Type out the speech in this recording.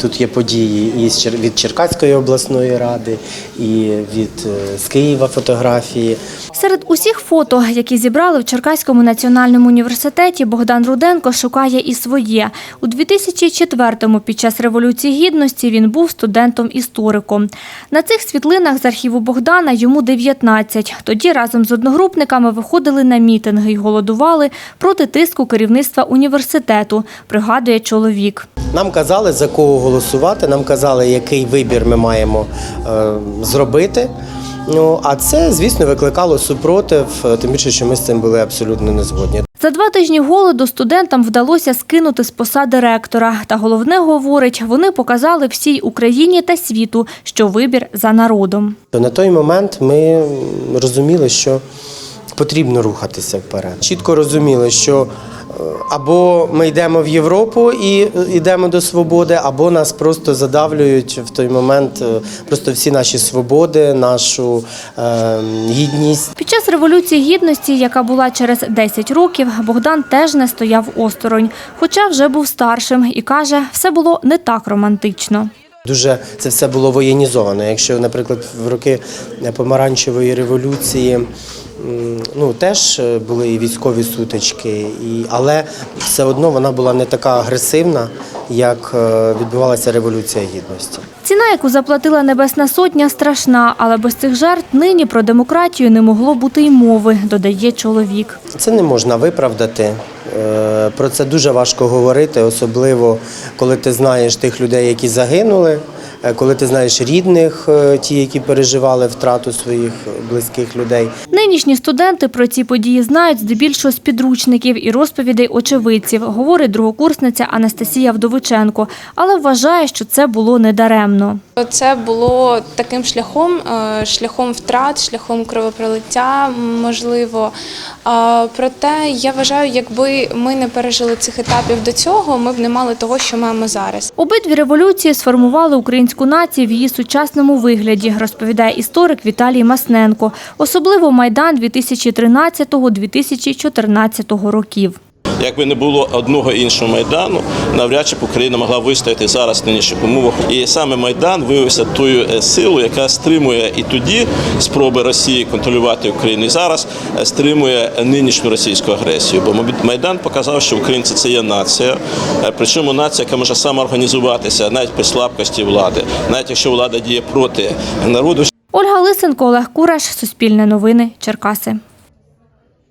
Тут є події Чер- від Черкаської обласної ради, і від е, з Києва фотографії. Серед усіх фото, які зібрали в Черкаському національному університеті, Богдан Руденко шукає і своє. У 2004-му під час Революції Гідності він був студентом-істориком. На цих світлинах з архіву Богдана йому 19. Тоді разом з одногрупниками виходили на мітинги й голодували проти тиску керівництва університету, пригадує чоловік. Нам казали, за кого голосувати, нам казали, який вибір ми маємо е, зробити. Ну, а це, звісно, викликало супротив, е, тим більше, що ми з цим були абсолютно не згодні. За два тижні голоду студентам вдалося скинути з посади ректора. Та головне говорить, вони показали всій Україні та світу, що вибір за народом. На той момент ми розуміли, що потрібно рухатися вперед. Чітко розуміли, що або ми йдемо в Європу і е, йдемо до свободи, або нас просто задавлюють в той момент е, просто всі наші свободи, нашу е, гідність. Під час революції гідності, яка була через 10 років, Богдан теж не стояв осторонь, хоча вже був старшим і каже, все було не так романтично. Дуже це все було воєнізовано. Якщо, наприклад, в роки помаранчевої революції. Ну, теж е, були і військові сутички, і, але все одно вона була не така агресивна, як е, відбувалася Революція Гідності. Ціна, яку заплатила Небесна Сотня, страшна, але без цих жертв нині про демократію не могло бути й мови, додає чоловік. Це не можна виправдати. Е, Про це дуже важко говорити, особливо коли ти знаєш тих людей, які загинули, коли ти знаєш рідних, е, ті, які переживали втрату своїх близьких людей. Нинішні студенти про ці події знають здебільшого з підручників і розповідей очевидців, говорить другокурсниця Анастасія Вдовиченко, але вважає, що це було недаремно. Це було таким шляхом, е, шляхом втрат, шляхом кровопролиття, можливо. Проте я вважаю, якби ми не пережили цих етапів до цього, ми б не мали того, що маємо зараз. Обидві революції сформували українську націю в її сучасному вигляді, розповідає історик Віталій Масненко. Особливо Майдан 2013-2014 років. Якби не було одного іншого майдану, навряд чи б Україна могла вистояти зараз в нинішніх умовах. І саме майдан виявився тою е, силою, яка стримує і тоді спроби Росії контролювати Україну. І зараз е, стримує нинішню російську агресію. Бо майдан показав, що українці це є нація, е, причому нація, яка може самоорганізуватися навіть при слабкості влади, навіть якщо влада діє проти народу. Ольга Лисенко, Олег Кураш, Суспільне новини, Черкаси.